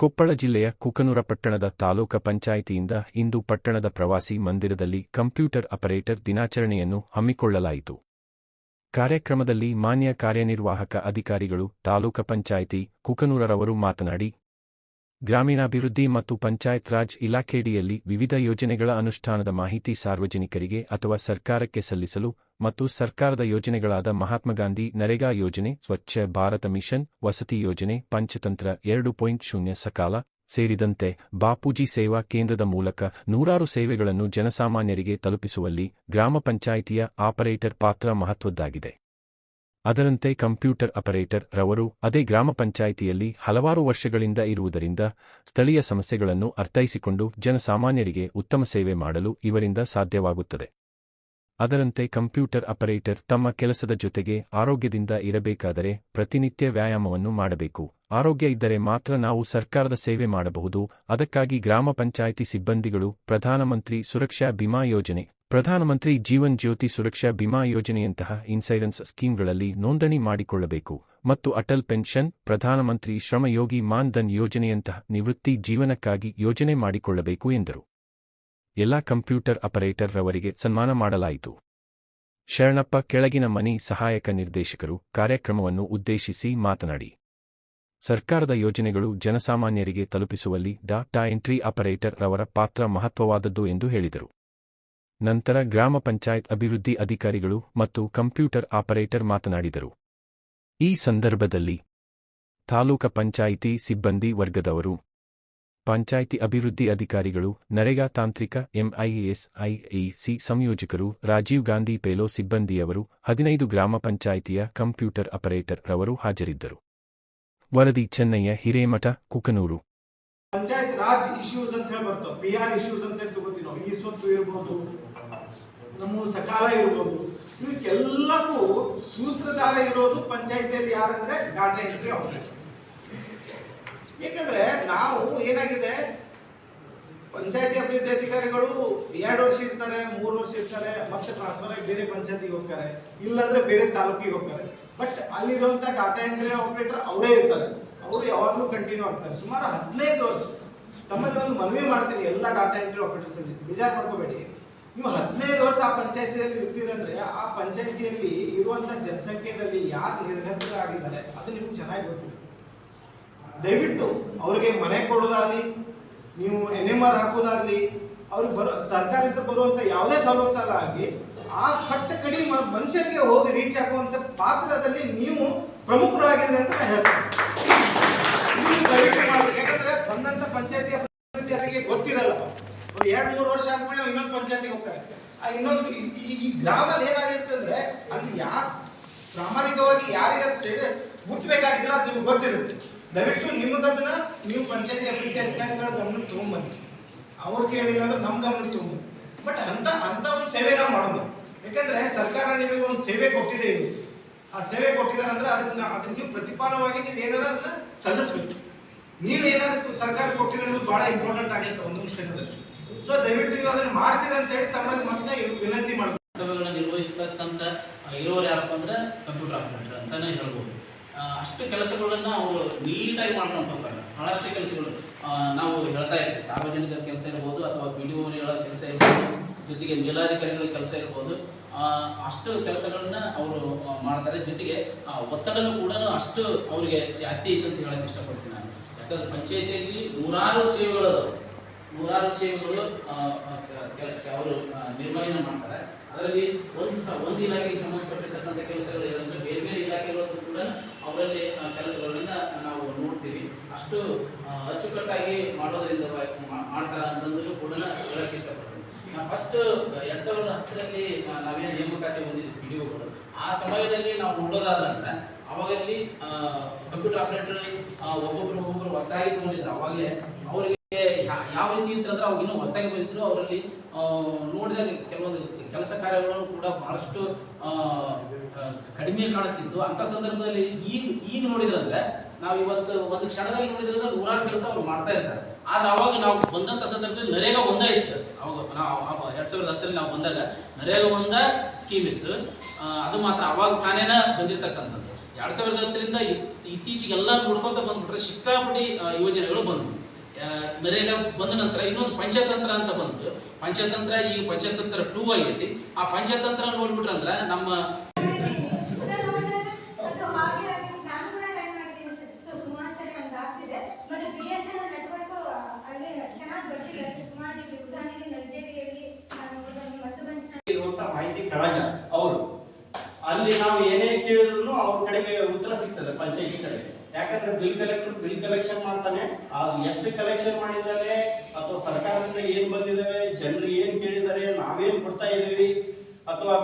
ಕೊಪ್ಪಳ ಜಿಲ್ಲೆಯ ಕುಕನೂರ ಪಟ್ಟಣದ ತಾಲೂಕ ಪಂಚಾಯಿತಿಯಿಂದ ಇಂದು ಪಟ್ಟಣದ ಪ್ರವಾಸಿ ಮಂದಿರದಲ್ಲಿ ಕಂಪ್ಯೂಟರ್ ಆಪರೇಟರ್ ದಿನಾಚರಣೆಯನ್ನು ಹಮ್ಮಿಕೊಳ್ಳಲಾಯಿತು. ಕಾರ್ಯಕ್ರಮದಲ್ಲಿ ಮಾನ್ಯ ಕಾರ್ಯನಿರ್ವಾಹಕ ಅಧಿಕಾರಿಗಳು, ತಾಲೂಕ ಪಂಚಾಯಿತಿ, ಕುಕನೂರರವರು ಮಾತನಾಡಿ ಗ್ರಾಮೀಣಾಭಿವೃದ್ಧಿ ಮತ್ತು ಪಂಚಾಯತ್ ರಾಜ್ ಇಲಾಖೆಯಡಿಯಲ್ಲಿ ವಿವಿಧ ಯೋಜನೆಗಳ ಅನುಷ್ಠಾನದ ಮಾಹಿತಿ ಸಾರ್ವಜನಿಕರಿಗೆ ಅಥವಾ ಸರ್ಕಾರಕ್ಕೆ ಸಲ್ಲಿಸಲು ಮತ್ತು ಸರ್ಕಾರದ ಯೋಜನೆಗಳಾದ ಮಹಾತ್ಮ ಗಾಂಧಿ ನರೇಗಾ ಯೋಜನೆ, ಸ್ವಚ್ಛ ಭಾರತ ಮಿಷನ್, ವಸತಿ ಯೋಜನೆ, ಪಂಚತಂತ್ರ ಎರಡು ಪಾಯಿಂಟ್ ಶೂನ್ಯ ಸಕಾಲ ಸೇರಿದಂತೆ ಬಾಪೂಜಿ ಸೇವಾ ಕೇಂದ್ರದ ಮೂಲಕ ನೂರಾರು ಸೇವೆಗಳನ್ನು ಜನಸಾಮಾನ್ಯರಿಗೆ ತಲುಪಿಸುವಲ್ಲಿ ಗ್ರಾಮ ಪಂಚಾಯಿತಿಯ ಆಪರೇಟರ್ ಪಾತ್ರ ಮಹತ್ವದ್ದಾಗಿದೆ. ಅದರಂತೆ ಕಂಪ್ಯೂಟರ್ ಆಪರೇಟರ್ ರವರು ಅದೇ ಗ್ರಾಮ ಪಂಚಾಯಿತಿಯಲ್ಲಿ ಹಲವಾರು ವರ್ಷಗಳಿಂದ ಇರುವುದರಿಂದ ಸ್ಥಳೀಯ ಸಮಸ್ಯೆಗಳನ್ನು ಅರ್ಥೈಸಿಕೊಂಡು ಜನಸಾಮಾನ್ಯರಿಗೆ ಉತ್ತಮ ಸೇವೆ ಮಾಡಲು ಇವರಿಂದ ಸಾಧ್ಯವಾಗುತ್ತದೆ. ಅದರಂತೆ ಕಂಪ್ಯೂಟರ್ ಆಪರೇಟರ್ ತಮ್ಮ ಕೆಲಸದ ಜೊತೆಗೆ ಆರೋಗ್ಯದಿಂದ ಇರಬೇಕಾದರೆ ಪ್ರತಿನಿತ್ಯ ವ್ಯಾಯಾಮವನ್ನು ಮಾಡಬೇಕು. ಆರೋಗ್ಯ ಇದ್ದರೆ ಮಾತ್ರ ನಾವು ಸರ್ಕಾರದ ಸೇವೆ ಮಾಡಬಹುದು. ಅದಕ್ಕಾಗಿ ಗ್ರಾಮ ಪಂಚಾಯಿತಿ ಸಿಬ್ಬಂದಿಗಳು ಪ್ರಧಾನಮಂತ್ರಿ ಸುರಕ್ಷಾ ಬಿಮಾ ಯೋಜನೆ ಪ್ರಧಾನಮಂತ್ರಿ ಜೀವನ್ ಜ್ಯೋತಿ ಸುರಕ್ಷಾ ಬಿಮಾ ಯೋಜನೆಯಂತಹ ಇನ್ಸೈರೆನ್ಸ್ ಸ್ಕೀಮ್ಗಳಲ್ಲಿ ನೋಂದಣಿ ಮಾಡಿಕೊಳ್ಳಬೇಕು ಮತ್ತು ಅಟಲ್ ಪೆನ್ಷನ್, ಪ್ರಧಾನಮಂತ್ರಿ ಶ್ರಮಯೋಗಿ ಮಾನ್ ಧನ್ ಯೋಜನೆಯಂತಹ ನಿವೃತ್ತಿ ಜೀವನಕ್ಕಾಗಿ ಯೋಜನೆ ಮಾಡಿಕೊಳ್ಳಬೇಕು ಎಂದರು. ಎಲ್ಲಾ ಕಂಪ್ಯೂಟರ್ ಆಪರೇಟರ್ ರವರಿಗೆ ಸನ್ಮಾನ ಮಾಡಲಾಯಿತು. ಶರಣಪ್ಪ ಕೆಳಗಿನ ಮನಿ ಸಹಾಯಕ ನಿರ್ದೇಶಕರು ಕಾರ್ಯಕ್ರಮವನ್ನು ಉದ್ದೇಶಿಸಿ ಮಾತನಾಡಿ. ಸರ್ಕಾರದ ಯೋಜನೆಗಳು ಜನಸಾಮಾನ್ಯರಿಗೆ ತಲುಪಿಸುವಲ್ಲಿ ಡಾಟಾ ಎಂಟ್ರಿ ಆಪರೇಟರ್ ರವರ ಪಾತ್ರ ಮಹತ್ವವಾದದ್ದು ಎಂದು ಹೇಳಿದರು. ನಂತರ ಗ್ರಾಮ ಪಂಚಾಯತ್ ಅಭಿವೃದ್ಧಿ ಅಧಿಕಾರಿಗಳು ಮತ್ತು ಕಂಪ್ಯೂಟರ್ ಆಪರೇಟರ್ ಮಾತನಾಡಿದರು. ಈ ಸಂದರ್ಭದಲ್ಲಿ ತಾಲೂಕ ಪಂಚಾಯಿತಿ ಸಿಬ್ಬಂದಿ ವರ್ಗದವರು, ಪಂಚಾಯಿತಿ ಅಭಿವೃದ್ಧಿ ಅಧಿಕಾರಿಗಳು, ನರೇಗಾ ತಾಂತ್ರಿಕ ಎಂಐಎಸ್ ಐಇಸಿ ಸಂಯೋಜಕರು, ರಾಜೀವ್ ಗಾಂಧಿ ಪೇಲೋ ಸಿಬ್ಬಂದಿಯವರು, ಹದಿನೈದು ಗ್ರಾಮ ಪಂಚಾಯಿತಿಯ ಕಂಪ್ಯೂಟರ್ ಆಪರೇಟರ್ ರವರು ಹಾಜರಿದ್ದರು. ವರದಿ ಚೆನ್ನಯ್ಯ, ಹಿರೇಮಠ, ಕುಕನೂರು. ಪಂಚಾಯತ್ ರಾಜ್ ಇಶ್ಯೂಸ್ ಅಂತ ಹೇಳಿ ಬರ್ತಾವ ಪಿ ಆರ್ ಇಶ್ಯೂಸ್ ಅಂತ ತಗೋತೀವಿ ನಾವು ಈ ಸ್ವತ್ತು ಇರ್ಬೋದು. ನಮ್ಮ ಸಕಾಲ ಇರ್ಬೋದು. ಇವಕ್ಕೆಲ್ಲಕ್ಕೂ ಸೂತ್ರಧಾರ ಇರೋದು ಪಂಚಾಯತಿಯಲ್ಲಿ ಯಾರಂದ್ರೆ ಡಾಟಾ ಎಂಟ್ರಿ ಆಪರೇಟರ್ ಏಕೆಂದ್ರೆ ನಾವು ಏನಾಗಿದೆ? ಪಂಚಾಯತಿ ಅಭಿವೃದ್ಧಿ ಅಧಿಕಾರಿಗಳು ಎರಡು ವರ್ಷ ಇರ್ತಾರೆ, ಮೂರು ವರ್ಷ ಇರ್ತಾರೆ, ಮತ್ತೆ ಟ್ರಾನ್ಸ್ಫರ್ ಆಗಿ ಬೇರೆ ಪಂಚಾಯತಿಗೆ ಹೋಗ್ತಾರೆ. ಇಲ್ಲಾಂದ್ರೆ ಬೇರೆ ತಾಲೂಕಿಗೆ ಹೋಗ್ತಾರೆ. ಬಟ್ ಅಲ್ಲಿರುವಂತ ಡಾಟಾ ಎಂಟ್ರಿ ಆಪರೇಟರ್ ಅವರೇ ಇರ್ತಾರೆ. ಅವರು ಯಾವಾಗಲೂ ಕಂಟಿನ್ಯೂ ಆಗ್ತಾರೆ. ಸುಮಾರು ಹದಿನೈದು ವರ್ಷ. ತಮ್ಮಲ್ಲಿ ಒಂದು ಮನವಿ ಮಾಡ್ತೀನಿ ಎಲ್ಲ ಡಾಟಾ ಎಂಟ್ರಿ ಆಪರೇಟರ್ಸ್ ಅಲ್ಲಿ. ಬೇಜಾರು ಮಾಡ್ಕೋಬೇಡಿ. ನೀವು ಹದಿನೈದು ವರ್ಷ ಆ ಪಂಚಾಯತಿಯಲ್ಲಿ ಇರ್ತೀರಂದ್ರೆ ಆ ಪಂಚಾಯತಿಯಲ್ಲಿ ಇರುವಂತ ಜನಸಂಖ್ಯೆಯಲ್ಲಿ ಯಾರು ನಿರ್ಗತರಾಗಿದ್ದಾರೆ ಅದು ನಿಮ್ಗೆ ಚೆನ್ನಾಗಿ ಗೊತ್ತಿಲ್ಲ ದಯವಿಟ್ಟು ಅವ್ರಿಗೆ ಮನೆ ಕೊಡೋದಾಗ್ಲಿ, ನೀವು ಎನ್ ಎಂ ಆರ್ ಹಾಕೋದಾಗ್ಲಿ, ಅವ್ರಿಗೆ ಬರೋ, ಸರ್ಕಾರದಿಂದ ಬರುವಂತ ಯಾವುದೇ ಸವಲತ್ತಲ್ಲ ಆಗಲಿ ಆ ಕಟ್ಟ ಕಡಿ ಮನುಷ್ಯರಿಗೆ ಹೋಗಿ ರೀಚ್ ಆಗುವಂತ ಪಾತ್ರದಲ್ಲಿ ನೀವು ಪ್ರಮುಖರಾಗಿದ್ರೆ ಅಂತ ಹೇಳ್ತೀನಿ. ದಯವಿಟ್ಟು ಮಾಡಿ ಯಾಕಂದ್ರೆ ಬಂದಂತ ಪಂಚಾಯತಿ ಅಭಿವೃದ್ಧಿಯವರಿಗೆ ಗೊತ್ತಿರಲ್ಲ. ಅವ್ರು ಎರಡು ಮೂರು ವರ್ಷ ಆದ್ಮೇಲೆ ಇನ್ನೊಂದು ಪಂಚಾಯತಿಗೆ ಹೋಗ್ತಾರೆ. ಆ ಇನ್ನೊಂದು ಈ- ಗ್ರಾಮದಲ್ಲಿ ಏನಾಗಿರುತ್ತೆ ಅಂದ್ರೆ ಅಲ್ಲಿ ಯಾರು ಪ್ರಾಮಾಣಿಕವಾಗಿ ಯಾರಿಗೆ ಅದು ಸೇವೆ ಮುಟ್ಬೇಕಾಗಿದ್ರೆ ಅದು ನಿಮ್ಗೆ ಗೊತ್ತಿರುತ್ತೆ. ದಯವಿಟ್ಟು ನಿಮಗದನ್ನ ನೀವು ಪಂಚಾಯತಿ ಅಭಿವೃದ್ಧಿ ಅಧಿಕಾರಿಗಳ ಗಮನಕ್ಕೆ ತೊಗೊಂಬನ್ನಿ. ಅವ್ರು ಕೇಳಿಲ್ಲ ಅಂದ್ರೆ ನಮ್ಮ ಗಮನಕ್ಕೆ ತಗೊಂಬನ್ನಿ. ಬಟ್ ಅಂತ ಅಂತ ಒಂದು ಸೇವೆ ನಾವು ಮಾಡೋದು. ಯಾಕಂದ್ರೆ ಸರ್ಕಾರ ನಿಮಗೆ ಒಂದು ಸೇವೆ ಕೊಟ್ಟಿದೆ ಇದು. ಆ ಸೇವೆ ಕೊಟ್ಟಿದ್ದಾರೆ ಅಂದ್ರೆ ಅದನ್ನ ಅದನ್ನ ನೀವು ಪ್ರತಿಫಲವಾಗಿ ನೀವು ಏನಾದ್ರು ಅದನ್ನ ಸಲ್ಲಿಸ್ಬೇಕು. ನೀವೇನಾದ್ರು ಸರ್ಕಾರ ಕೊಟ್ಟಿರೋದು ಬಹಳ ಇಂಪಾರ್ಟೆಂಟ್ ಆಗಿರ್ತದೆ ಒಂದೊಂದು ಕ್ಷೇತ್ರದಲ್ಲಿ. ಸೊ ದಯವಿಟ್ಟು ನೀವು ಅದನ್ನ ಮಾಡ್ತೀರಾ ಅಂತ ಹೇಳಿ ತಮ್ಮಲ್ಲಿ ಮತ್ತೆ ವಿನಂತಿ ಮಾಡ್ತಾರೆ. ನಿರ್ವಹಿಸ್ತಕ್ಕಂಥ ಇರೋರು ಯಾರಪ್ಪ ಅಂದ್ರೆ ಕಂಪ್ಯೂಟರ್ ಆಪರೇಟರ್ ಅಂತಾನೆ ಹೇಳ್ಬೋದು. ಅಷ್ಟು ಕೆಲಸಗಳನ್ನ ಅವರು ನೀಟಾಗಿ ಮಾಡ್ಕೊಂತ ಹೋಗ್ತಾರೆ. ಬಹಳಷ್ಟು ಕೆಲಸಗಳು. ನಾವು ಹೇಳ್ತಾ ಇರ್ತೀವಿ, ಸಾರ್ವಜನಿಕ ಕೆಲಸ ಇರ್ಬೋದು ಅಥವಾ ಪಿ ಡಿ ಕೆಲಸ ಇರ್ಬೋದು, ಜೊತೆಗೆ ಮೇಲಾಧಿಕಾರಿಗಳ ಕೆಲಸ ಇರ್ಬೋದು. ಅಷ್ಟು ಕೆಲಸಗಳನ್ನ ಅವರು ಮಾಡ್ತಾರೆ. ಜೊತೆಗೆ ಒತ್ತಡನೂ ಕೂಡ ಅಷ್ಟು ಅವರಿಗೆ ಜಾಸ್ತಿ ಇದ್ದಂತ ಅಂತ ಹೇಳಕ್ ಇಷ್ಟಪಡ್ತೀನಿ ನಾನು. ಯಾಕಂದ್ರೆ ಪಂಚಾಯತಿಯಲ್ಲಿ ನೂರಾರು ಸೇವೆಗಳು ಅದಾವೆ ನೂರಾರು ಸೇವೆಗಳು ಅವರು ನಿರ್ವಹಣೆ ಮಾಡ್ತಾರೆ. ಅದರಲ್ಲಿ ಒಂದು ಸ, ಒಂದು ಇಲಾಖೆಗೆ ಸಂಬಂಧಪಟ್ಟಿರ್ತಕ್ಕಂಥ ಕೆಲಸಗಳು ಇರೋದ್ರೆ ಬೇರೆ ಬೇರೆ ಇಲಾಖೆಗಳದ್ದು ಕೂಡ ಅವರಲ್ಲಿ ಕೆಲಸಗಳನ್ನ ನಾವು ನೋಡ್ತೀವಿ. ಅಷ್ಟು ಅಚ್ಚುಕಟ್ಟಾಗಿ ಮಾಡೋದರಿಂದ ಮಾಡ್ತಾರ ಅಂತಂದ್ರೂ ಕೂಡ ಹೇಳಕ್ಕೆ ಇಷ್ಟಪಡ್ತೀನಿ. ಫಸ್ಟ್ ಎರಡ್ ಸಾವಿರದ ಹತ್ತರಲ್ಲಿ ನಾವೇನು ನೇಮಕಾತಿ ಹೊಂದಿದ್ವಿ ಡಿ ಆ ಸಮಯದಲ್ಲಿ ನಾವು ನೋಡೋದಾದ್ರೆ ಅವಾಗಲ್ಲಿ ಕಂಪ್ಯೂಟರ್ ಆಪರೇಟರ್ ಒಬ್ಬೊಬ್ರು ಒಬ್ಬೊಬ್ರು ಹೊಸದಾಗಿ ತಗೊಂಡಿದ್ರು. ಅವಾಗಲೇ ಅವರಿಗೆ ಯಾವ ರೀತಿ ಅಂತಂದ್ರೆ ಅವಾಗ ಇನ್ನೂ ಹೊಸದಾಗಿ ಬಂದಿದ್ರು ಅವರಲ್ಲಿ ನೋಡಿದಾಗ ಕೆಲವೊಂದು ಕೆಲಸ ಕಾರ್ಯಗಳು ಕೂಡ ಬಹಳಷ್ಟು ಕಡಿಮೆ ಕಾಣಿಸ್ತಿತ್ತು. ಅಂತ ಸಂದರ್ಭದಲ್ಲಿ ಈಗ ಈಗ ನೋಡಿದ್ರಂದ್ರೆ ನಾವು ಇವತ್ತು ಒಂದು ಕ್ಷಣದಲ್ಲಿ ನೋಡಿದ್ರೆ ನೂರಾರು ಕೆಲಸ ಅವ್ರು ಮಾಡ್ತಾ ಇರ್ತಾರೆ. ಆದ್ರೆ ಅವಾಗ ನಾವು ಬಂದಂತ ಸಂದರ್ಭದಲ್ಲಿ ನರೇಗಾ ಒಂದೇ ಇತ್ತು. ಅವಾಗ ನಾವು ಎರಡ್ ಸಾವಿರದ ಹತ್ತರಲ್ಲಿ ನಾವು ಬಂದಾಗ ನರೇಗ ಒಂದ ಸ್ಕೀಮ್ ಇತ್ತು. ಅದು ಮಾತ್ರ ಅವಾಗ ತಾನೇನ ಬಂದಿರತಕ್ಕಂಥದ್ದು. ಎರಡ್ ಸಾವಿರದ ಹತ್ತರಿಂದ ಇತ್ತೀಚೆಗೆಲ್ಲ ನೋಡ್ಕೊಂತ ಬಂದ್ಬಿಟ್ರೆ ಸಿಕ್ಕಾಪಟ್ಟಿ ಆ, ಯೋಜನೆಗಳು ಬಂದ್ವು. ನರೇಗಾ ಬಂದ ನಂತರ ಇನ್ನೊಂದು ಪಂಚತಂತ್ರ ಅಂತ ಬಂತು. ಪಂಚತಂತ್ರ ಈ ಪಂಚತಂತ್ರ ಟೂ ಆಗೈತಿ. ಆ ಪಂಚತಂತ್ರ ನೋಡ್ಬಿಟ್ರ ಅಂದ್ರ ನಮ್ಮ ಮಾಹಿತಿ ಅವರು. ಅಲ್ಲಿ ನಾವು ಏನೇ ಕೇಳಿದ್ರು ಅವ್ರ ಕಡೆಗೆ ಉತ್ತರ ಸಿಗ್ತದೆ, ಪಂಚಾಯತಿ ಕಡೆ ಯಾಕಂದ್ರೆ ಬಿಲ್ ಕಲೆಕ್ಟರ್ ಬಿಲ್ ಕಲೆಕ್ಷನ್ ಮಾಡ್ತಾನೆ. ಅದು ಎಷ್ಟು ಕಲೆಕ್ಷನ್ ಮಾಡಿದ್ದಾನೆ ಅಥವಾ ಸರ್ಕಾರದಿಂದ ಏನ್ ಬಂದಿದಾವೆ ಜನರು ಏನ್ ಕೇಳಿದ್ದಾರೆ, ನಾವೇನ್ ಕೊಡ್ತಾ ಇದೀವಿ ಅಥವಾ